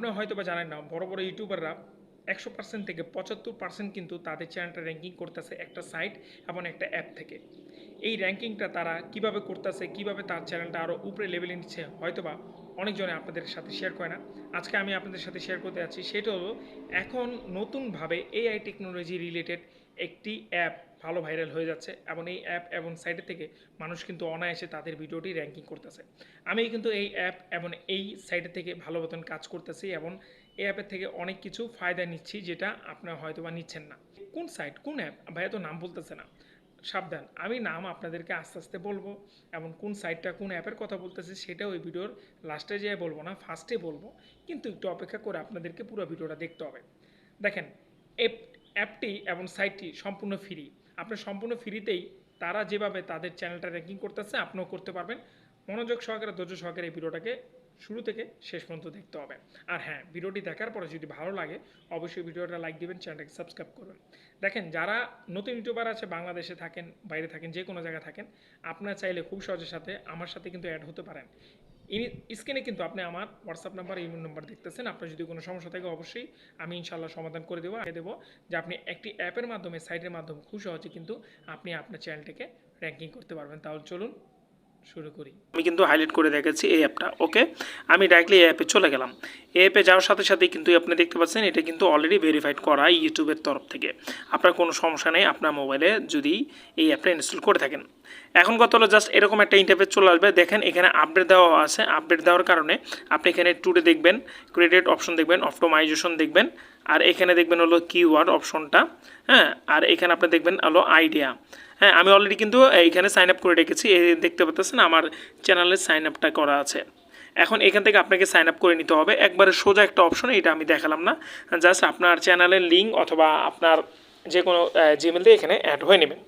আপনিও হয়তো বা জানেন না, বড় বড় ইউটিউবাররা একশো পার্সেন্ট থেকে পঁচাত্তর পার্সেন্ট কিন্তু তাদের চ্যানেলটা র্যাঙ্কিং করতেছে একটা সাইট এবং একটা অ্যাপ থেকে। এই র্যাঙ্কিংটা তারা কীভাবে করতেছে, কীভাবে তার চ্যানেলটা আরও উপরে লেভেলে নিচ্ছে, হয়তোবা অনেকজনে আপনাদের সাথে শেয়ার করে না। আজকে আমি আপনাদের সাথে শেয়ার করতে যাচ্ছি, সেটা হলো এখন নতুনভাবে এআই টেকনোলজি রিলেটেড একটি অ্যাপ ভালো ভাইরাল হয়ে যাচ্ছে এবং এই অ্যাপ এবং সাইটের থেকে মানুষ কিন্তু অনায়াসে তাদের ভিডিওটি র্যাঙ্কিং করতেছে। আমি কিন্তু এই অ্যাপ এবং এই সাইটের থেকে ভালো মতন কাজ করতেছি এবং এই অ্যাপের থেকে অনেক কিছু ফায়দা নিচ্ছি যেটা আপনারা হয়তো বা নিচ্ছেন না। কোন সাইট কোন অ্যাপ ভাইয়া তো নাম বলতেছে না। সাবধান। আমি নাম আপনাদেরকে আস্তে আস্তে বলব এবং কোন সাইটটা কোন অ্যাপের কথা বলতেছি সেটা ওই ভিডিওর লাস্টে যেয়ে বলব না ফার্স্টে বলব। কিন্তু একটু অপেক্ষা করে আপনাদেরকে পুরো ভিডিওটা দেখতে হবে। দেখেন অ্যাপ অ্যাপটি এবং সাইটটি সম্পূর্ণ ফ্রি আপনি সম্পূর্ণ ফ্রিতেই তারা যেভাবে তাদের চ্যানেলটা র্যাঙ্কিং করতেছে, আপনিও করতে পারবেন। মনোযোগ সহকারে, ধৈর্য সহকারে এই ভিডিওটাকে শুরু থেকে শেষ পর্যন্ত দেখতে হবে। আর হ্যাঁ ভিডিওটি দেখার পরে যদি ভালো লাগে, অবশ্যই ভিডিওটা লাইক দিবেন চ্যানেলটাকে সাবস্ক্রাইব করবেন দেখেন, যারা নতুন ইউটিউবার আছে, বাংলাদেশে থাকেন, বাইরে থাকেন, যে কোনো জায়গায় থাকেন, আপনারা চাইলে খুব সহজের সাথে আমার সাথে কিন্তু অ্যাড হতে পারেন। ইনি, স্ক্রিনে কিন্তু আপনি আমার হোয়াটসঅ্যাপ নাম্বার ইমেল নাম্বার দেখতেছেন। আপনার যদি কোনো সমস্যা থাকে, অবশ্যই আমি ইনশাল্লাহ সমাধান করে দেবো আগে দেবো, যে আপনি একটি অ্যাপের মাধ্যমে সাইটের মাধ্যমে খুব সহজে কিন্তু আপনি আপনার চ্যানেলটাকে র্যাঙ্কিং করতে পারবেন। তাহলে চলুন শুরু করি। আমি কিন্তু হাইলাইট করে দেখেছি এই অ্যাপটা ওকে আমি ডাইরেক্টলি এই অ্যাপে চলে গেলাম। এই অ্যাপে যাওয়ার সাথে সাথে কিন্তু আপনি দেখতে পাচ্ছেন, এটা কিন্তু অলরেডি ভেরিফাইড করা ইউটিউবের তরফ থেকে। আপনার কোনো সমস্যা নেই, আপনার মোবাইলে যদি এই অ্যাপটা ইনস্টল করে থাকেন। এখন কত হলো জাস্ট এরকম একটা ইন্টারফেস চলে আসবে। দেখেন, এখানে আপডেট দেওয়া আছে। আপডেট দেওয়ার কারণে আপনি এখানে টুডে দেখবেন ক্রেডিট অপশন দেখবেন অপটোমাইজেশন দেখবেন আর এখানে দেখবেন হলো কিওয়ার্ড অপশনটা হ্যাঁ? আর এখানে আপনি দেখবেন হলো আইডিয়া হ্যাঁ? আমি অলরেডি কিন্তু এইখানে সাইন আপ করে রেখেছি দেখতে পাচ্ছেন আমার চ্যানেলের সাইন আপটা করা আছে। এখন এখান থেকে আপনাকে সাইন আপ করে নিতে হবে। একবারে সোজা একটা অপশন এটা আমি দেখালাম না। জাস্ট আপনার চ্যানেলের লিঙ্ক অথবা আপনার যে কোনো জিমেল দিয়ে এখানে অ্যাড হয়ে নেবেন।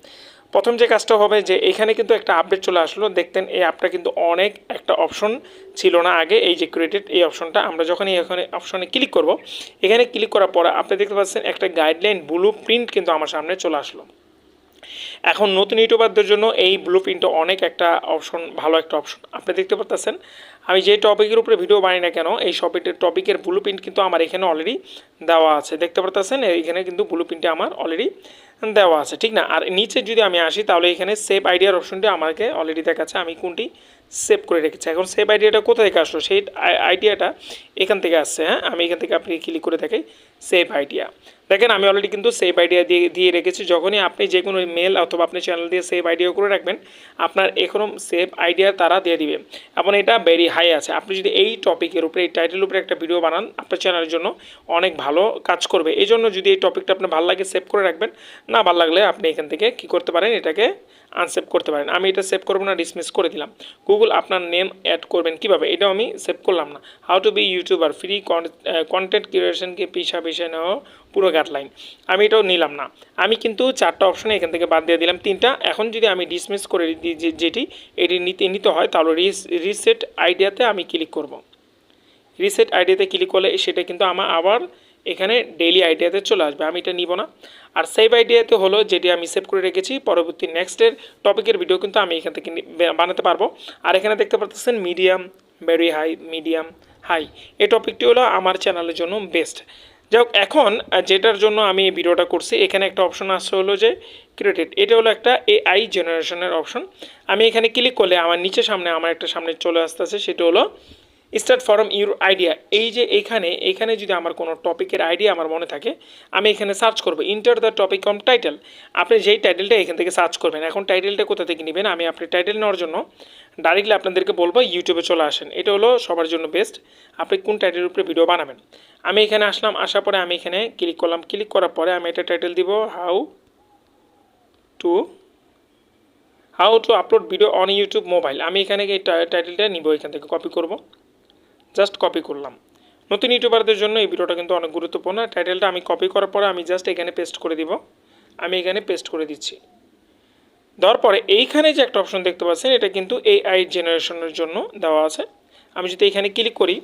প্রথম যে কাজটা হবে যে এখানে কিন্তু একটা আপডেট চলে আসলো। দেখতেন এই অ্যাপটা কিন্তু অনেক একটা অপশন ছিল না আগে। এই যে ক্রেডিট এই অপশনটা আমরা যখন এখানে অপশনে ক্লিক করব, এখানে ক্লিক করার পরে আপনি দেখতে পাচ্ছেন একটা গাইডলাইন ব্লু প্রিন্ট কিন্তু আমার সামনে চলে আসলো। এখন নতুন ইউটিউবারদের জন্য এই ব্লু প্রিন্টটা অনেক একটা অপশন ভালো একটা অপশন আপনি দেখতে পাচ্ছেন আমি যে টপিকের উপরে ভিডিও বানাই না কেন, এই সপিটের টপিকের ব্লু প্রিন্ট কিন্তু আমার এখানে অলরেডি দেওয়া আছে। দেখতে পাচ্ছেন এখানে কিন্তু ব্লু প্রিন্টে আমার অলরেডি দেওয়া আছে, ঠিক না? আর নিচে যদি আমি আসি, তাহলে এখানে সেভ আইডিয়ার অপশনটি আমাকে অলরেডি দেখাচ্ছে, আমি কোনটি সেভ করে রেখেছি। এখন সেভ আইডিয়াটা কোথা থেকে আসলো? সেই আইডিয়াটা এখান থেকে আসছে হ্যাঁ? আমি এখান থেকে আপনি ক্লিক করে দেখাই সেভ আইডিয়া দেখেন, আমি অলরেডি কিন্তু সেভ আইডিয়া দিয়ে দিয়ে রেখেছি। যখনই আপনি যে কোনো মেল অথবা আপনি চ্যানেল দিয়ে সেভ আইডিয়া করে রাখবেন, আপনার এরকম সেভ আইডিয়া তারা দিয়ে দিবে। এবং এটা ভেরি হাই আছে। আপনি যদি এই টপিকের উপরে, এই টাইটেলের উপরে একটা ভিডিও বানান, আপনার চ্যানেলের জন্য অনেক ভালো কাজ করবে। এই জন্য যদি এই টপিকটা আপনার ভালো লাগে সেভ করে রাখবেন। না ভালো লাগলে আপনি এখান থেকে কী করতে পারেন? এটাকে আনসেভ করতে পারেন। আমি এটা সেভ করব না ডিসমিস করে দিলাম। গুগল আপনার নেম অ্যাড করবেন কীভাবে? এটাও আমি সেভ করলাম না। How to be YouTuber free content ক্রিয়েশনকে পিছা পিছিয়ে নেওয়া পুরো গাইডলাইন আমি এটাও নিলাম না। আমি কিন্তু চারটা অপশনে এখান থেকে বাদ দিয়ে দিলাম। তিনটা, এখন যদি আমি ডিসমিস করে দিই যেটি, এটি নিতে নিতে হয়, তাহলে রিসেট আইডিয়াতে আমি ক্লিক করব। রিসেট আইডিয়াতে ক্লিক করলে সেটা কিন্তু আমার আবার এখানে ডেইলি আইডিয়াতে চলে আসবে। আমি এটা নিব না। আর সেভ আইডিয়াতে হলো যেটি আমি সেভ করে রেখেছি, পরবর্তী নেক্সটের টপিকের ভিডিও কিন্তু আমি এখান থেকে বানাতে পারব। আর এখানে দেখতে পাচ্ছেন medium very high medium high এই টপিকটি হলো আমার চ্যানেলের জন্য বেস্ট যাই হোক এখন যেটার জন্য আমি এই ভিডিওটা করছি, এখানে একটা অপশন আসছে হলো যে ক্রেডিট এটা হলো একটা এআই জেনারেশনের অপশন আমি এখানে ক্লিক করলে আমার নিচে সামনে, আমার একটা সামনে চলে আসতেছে, সেটা হলো স্টার্ট ফরম ইউর আইডিয়া এই যে এখানে এখানে যদি আমার কোনো টপিকের আইডিয়া আমার মনে থাকে, আমি এখানে সার্চ করব enter the topic on title আপনি যেই টাইটেলটা এখান থেকে সার্চ করবেন, এখন টাইটেলটা কোথা থেকে নেবেন? আমি আপনি টাইটেল নেওয়ার জন্য ডাইরেক্টলি আপনাদেরকে বলব ইউটিউবে চলে আসেন। এটা হলো সবার জন্য বেস্ট আপনি কোন টাইটেলের উপরে ভিডিও বানাবেন? আমি এখানে আসলাম, আসার পরে আমি এখানে ক্লিক করলাম। ক্লিক করার পরে আমি এটা টাইটেল দিব how to how to upload video on YouTube mobile আমি এখানে এই টাইটেলটা নিব, এখান থেকে কপি করব। জাস্ট কপি করলাম। নতুন ইউটিউবারদের জন্য এই ভিডিওটা কিন্তু অনেক গুরুত্বপূর্ণ। টাইটেলটা আমি কপি করার পরে আমি জাস্ট এখানে পেস্ট করে দিব। আমি এখানে পেস্ট করে দিচ্ছি। দেওয়ার পরে এইখানে যে একটা অপশন দেখতে পাচ্ছেন, এটা কিন্তু এআই জেনারেশনের জন্য দেওয়া আছে। আমি যদি এখানে ক্লিক করি,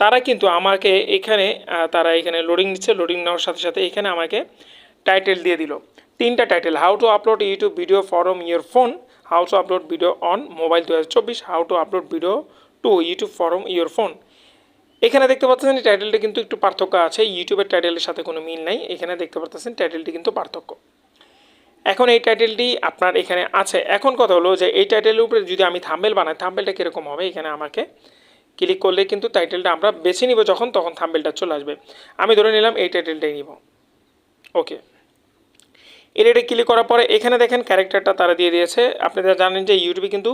তারা কিন্তু আমাকে এখানে তারা এখানে লোডিং নিচ্ছে লোডিং নেওয়ার সাথে সাথে এখানে আমাকে টাইটেল দিয়ে দিল। তিনটা title how to upload YouTube video from your phone how to upload video on mobile দু হাজার চব্বিশ how to upload video to YouTube from your phone এখানে দেখতে পাচ্ছেন টাইটেলটা কিন্তু একটু পার্থক্য আছে ইউটিউবের টাইটেলের সাথে কোনো মিল নাই। এখানে দেখতে পাচ্ছেন টাইটেলটি কিন্তু পার্থক্য। এখন এই টাইটেলটি আপনার এখানে আছে। এখন কথা হলো যে এই টাইটেলের উপরে যদি আমি থাম্বেল বানাই থাম্বেলটা কীরকম হবে? এখানে আমাকে ক্লিক করলে কিন্তু টাইটেলটা আমরা বেছে নিব যখন, তখন থাম্বেলটা চলে আসবে। আমি ধরে নিলাম এই টাইটেলটাই নিব। ওকে এর এটা ক্লিক করার পরে এখানে দেখেন ক্যারেক্টারটা তারা দিয়ে দিয়েছে। আপনি আপনারা জানেন যে ইউটিউবে কিন্তু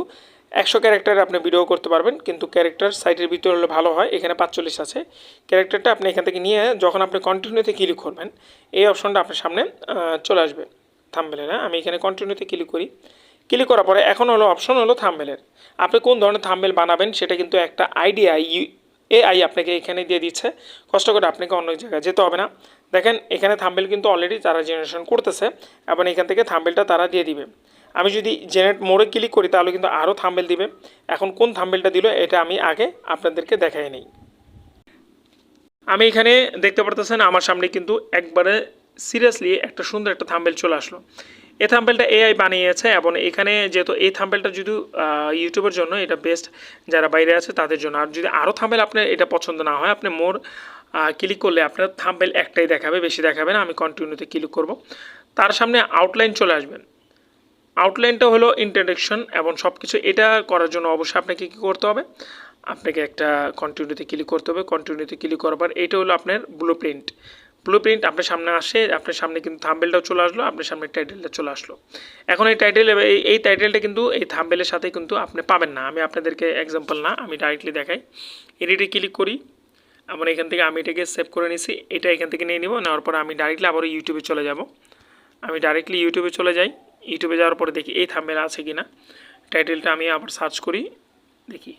একশো ক্যারেক্টার আপনি ভিডিও করতে পারবেন, কিন্তু ক্যারেক্টার সাইটের ভিতরে হলে ভালো হয়। এখানে পাঁচচল্লিশ আছে। ক্যারেক্টারটা আপনি এখান থেকে নিয়ে যখন আপনি কন্টিনিউতে ক্লিক করবেন, এই অপশনটা আপনার সামনে চলে আসবে। থাম্বেলের হ্যাঁ? আমি এখানে কন্টিনিউতে ক্লিক করি। ক্লিক করার পরে এখন হলো অপশন হলো থামবেলের। আপনি কোন ধরনের থামবেল বানাবেন সেটা কিন্তু একটা আইডিয়া ইউ এআই আপনাকে এখানে দিয়ে দিচ্ছে। কষ্ট করে আপনাকে অন্য জায়গায় যেতে হবে না। দেখেন, এখানে থাম্বেল কিন্তু অলরেডি তারা জেনারেশন করতেছে এবং এখান থেকে থাম্বেলটা তারা দিয়ে দিবে। আমি যদি জেনারেট মোড়ে ক্লিক করি তাহলে কিন্তু আরও থাম্বেল দিবে। এখন কোন থাম্বেলটা দিল এটা আমি আগে আপনাদেরকে দেখাই নেই। আমি এখানে দেখতে পারতেছেন আমার সামনে কিন্তু একবারে সিরিয়াসলি একটা সুন্দর একটা থাম্বেল চলে আসলো। এই থাম্বেলটা এআই বানিয়েছে এবং এখানে যেহেতু এই থাম্বেলটা যদি ইউটিউবের জন্য এটা বেস্ট যারা বাইরে আছে তাদের জন্য। আর যদি আরও থাম্বেল আপনার এটা পছন্দ না হয়, আপনি মোর ক্লিক করলে আপনার থাম্বেল একটাই দেখাবে, বেশি দেখাবে না, আমি কন্টিনিউতে ক্লিক করব। তার সামনে আউটলাইন চলে আসবেন আউটলাইনটা হলো ইন্ট্রোডাকশন এবং সব কিছু এটা করার জন্য অবশ্যই আপনাকে কী করতে হবে? আপনাকে একটা কন্টিনিউতে ক্লিক করতে হবে। কন্টিনিউতে ক্লিক করার পর এটা হলো আপনার ব্লু প্রিন্ট ব্লু প্রিন্ট আপনার সামনে আসে, আপনার সামনে কিন্তু থাম্বেলটাও চলে আসলো, আপনার সামনে টাইটেলটা চলে আসলো। এখন এই টাইটেল এই টাইটেলটা কিন্তু, এই থাম্বেলের সাথে কিন্তু আপনি পাবেন না। আমি আপনাদেরকে এক্সাম্পল না, আমি ডাইরেক্টলি দেখাই। এডিটে ক্লিক করি। আমার এখান থেকে আমি এটাকে সেভ করে নিছি, এটা এখান থেকে নিয়ে নিব, নেওয়ার পর আমি ডাইরেক্টলি আবার ইউটিউবে চলে যাব। আমি ডাইরেক্টলি ইউটিউবে চলে যাই। ইউটিউবে যাওয়ার পরে দেখি এই থাম্বেল আছে কি না টাইটেলটা আমি আবার সার্চ করি, দেখি।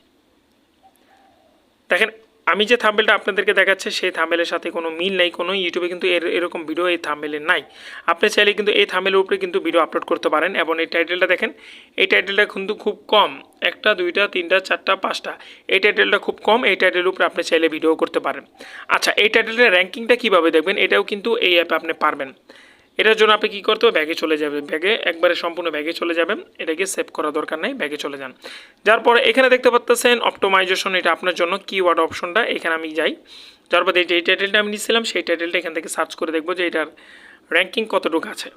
দেখেন আমি যে থাম্বেলটা আপনাদেরকে দেখাচ্ছে, সেই থাম্বেলের সাথে কোনো মিল নেই, কোনো ইউটিউবে কিন্তু এর, এরকম ভিডিও এই থাম্বেলের নাই। আপনি চাইলে কিন্তু এই থাম্বেলের উপরে কিন্তু ভিডিও আপলোড করতে পারেন এবং এই টাইটেলটা দেখেন, এই টাইটেলটা কিন্তু খুব কম, একটা, দুইটা, তিনটা, চারটা, পাঁচটা, এই টাইটেলটা খুব কম, এই টাইটেলের উপরে আপনি চাইলে ভিডিও করতে পারেন। আচ্ছা এই টাইটেলের র্যাঙ্কিংটা কীভাবে দেখবেন? এটাও কিন্তু এই অ্যাপে আপনি পারবেন। এটার জন্য আপনি কী করতে হবে? ব্যাগে চলে যাবেন। ব্যাগে একবারে সম্পূর্ণ ব্যাগে চলে যাবেন। এটাকে সেভ করা দরকার নেই, ব্যাগে চলে যান। যার পরে এখানে দেখতে পাচ্ছেন অপটোমাইজেশন এটা আপনার জন্য কিওয়ার্ড অপশনটা এখানে আমি যাই। যার পরে যে টাইটেলটা আমি নিচ্ছিলাম সেই টাইটেলটা এখান থেকে সার্চ করে দেখব যে এটার র্যাঙ্কিং কতটুকু আছে।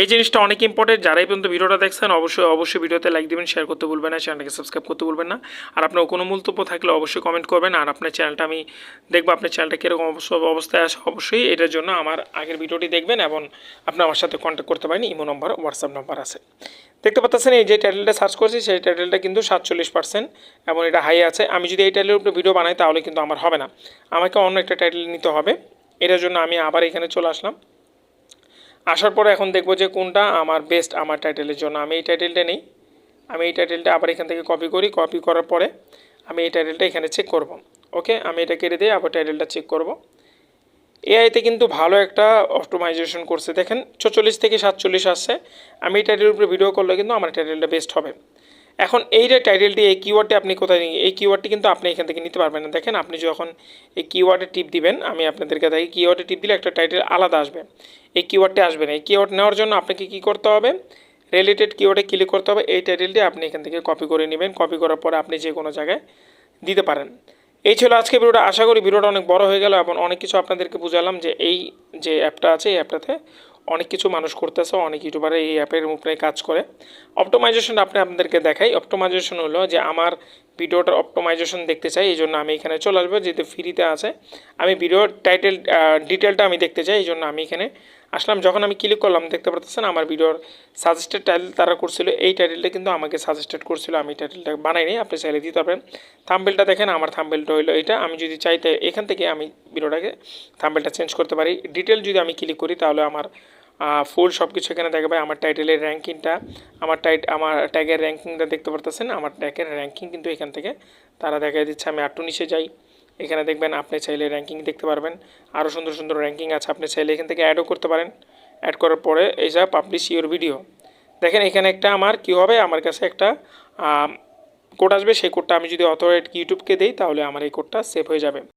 এই জিনিসটা অনেক ইম্পর্টেন্ট যারাই পর্যন্ত ভিডিওটা দেখছেন, অবশ্যই অবশ্যই ভিডিওতে লাইক দিবেন শেয়ার করতে ভুলবেন না চ্যানেলটাকে সাবস্ক্রাইব করতে ভুলবেন না। আর আপনার কোনো মন্তব্য থাকলে অবশ্যই কমেন্ট করবেন। আর আপনার চ্যানেলটা আমি দেখব, আপনার চ্যানেলটা কীরকম অবস্থায় আছে, অবশ্যই এটার জন্য আমার আগের ভিডিওটি দেখবেন এবং আপনি আমার সাথে কন্ট্যাক্ট করতে পারেন। ইমো নম্বর হোয়াটসঅ্যাপ নাম্বার আছে। দেখতে পাচ্ছেন, এই যে টাইটেলটা সার্চ করছি, সেই টাইটেলটা কিন্তু সাতচল্লিশ পার্সেন্ট এবং এটা হাই আছে। আমি যদি এই টাইটেলের উপরে ভিডিও বানাই, তাহলে কিন্তু আমার হবে না। আমাকে অন্য একটা টাইটেল নিতে হবে। এটার জন্য আমি আবার এখানে চলে আসলাম। আসার পরে এখন দেখব যে কোনটা আমার বেস্ট আমার টাইটেলের জন্য। আমি এই টাইটেলটা নেই। আমি এই টাইটেলটা আবার এখান থেকে কপি করি। কপি করার পরে আমি এই টাইটেলটা এখানে চেক করব। ওকে আমি এটা কেটে দিয়ে আবার টাইটেলটা চেক করব। এআইতে কিন্তু ভালো একটা অপটোমাইজেশন করছে। দেখেন ছচল্লিশ থেকে সাতচল্লিশ আসছে। আমি এই টাইটেলের উপরে ভিডিও করলে কিন্তু আমার টাইটেলটা বেস্ট হবে। এখন এই যে টাইটেলটি এই কিওয়ার্ডটি আপনি কোথায় এই কিওয়ার্ডটি কিন্তু আপনি এখান থেকে নিতে পারবেন না। দেখেন, আপনি যখন এই কিওয়ার্ডে টিপ দিবেন, আমি আপনাদেরকে দেখি কিওয়ার্ডে টিপ দিলে একটা টাইটেল আলাদা আসবে। এই কিওয়ার্ডটি আসবে না। এই কিওয়ার্ড নেওয়ার জন্য আপনাকে কী করতে হবে? রিলেটেড কিওয়ার্ডে ক্লিক করতে হবে। এই টাইটেলটি আপনি এখান থেকে কপি করে নেবেন। কপি করার পরে আপনি যে কোনো জায়গায় দিতে পারেন। এই ছিল আজকে ভিডিওটা। আশা করি ভিডিওটা অনেক বড় হয়ে গেল এবং অনেক কিছু আপনাদেরকে বুঝালাম যে এই যে অ্যাপটা আছে, এই অ্যাপটাতে অনেক কিছু মানুষ করতেছে, অনেক ইউটিউবার এই অ্যাপের উপরে কাজ করে। অপটোমাইজেশন আপনি আপনাদেরকে দেখাই। অপটোমাইজেশন হলো যে আমার ভিডিওটার অপটোমাইজেশন দেখতে চাই, এই জন্য আমি এখানে চলে আসব, যেহেতু ফ্রিতে আছে। আমি ভিডিওর টাইটেল ডিটেলটা আমি দেখতে চাই, এই জন্য আমি এখানে আসলাম। যখন আমি ক্লিক করলাম, দেখতে পারতেছেন আমার ভিডিওর সাজেস্টেড টাইটেল তারা করছিল, এই টাইটেলটা কিন্তু আমাকে সাজেস্টেড করছিল, আমি টাইটেলটা বানাইনি আপনি চাইলে দিতে পারবেন থাম্বেলটা দেখেন, আমার থাম্বেলটা হলো এটা আমি যদি চাইতে এখান থেকে আমি ভিডিওটাকে থাম্বেলটা চেঞ্জ করতে পারি। ডিটেল যদি আমি ক্লিক করি, তাহলে আমার ফুল সব কিছু এখানে দেখাবে আমার টাইটেলের র্যাঙ্কিংটা আমার টাইট আমার ট্যাগের র্যাঙ্কিংটা দেখতে পারতেছেন, আমার ট্যাগের র্যাঙ্কিং কিন্তু এখান থেকে তারা দেখাই দিচ্ছে, আমি আটটু নিচে যাই। এখানে দেখবেন আপনি চাইলে র্যাঙ্কিং দেখতে পারবেন আরও সুন্দর সুন্দর র্যাঙ্কিং আছে, আপনি চাইলে এখান থেকে অ্যাডও করতে পারেন। অ্যাড করার পরে এই যা পাবলিশ ইউর ভিডিও দেখেন এখানে একটা আমার কী হবে, আমার কাছে একটা কোড আসবে, সেই কোডটা আমি যদি অথরাইট ইউটিউবকে দিই, তাহলে আমার এই কোডটা সেভ হয়ে যাবে।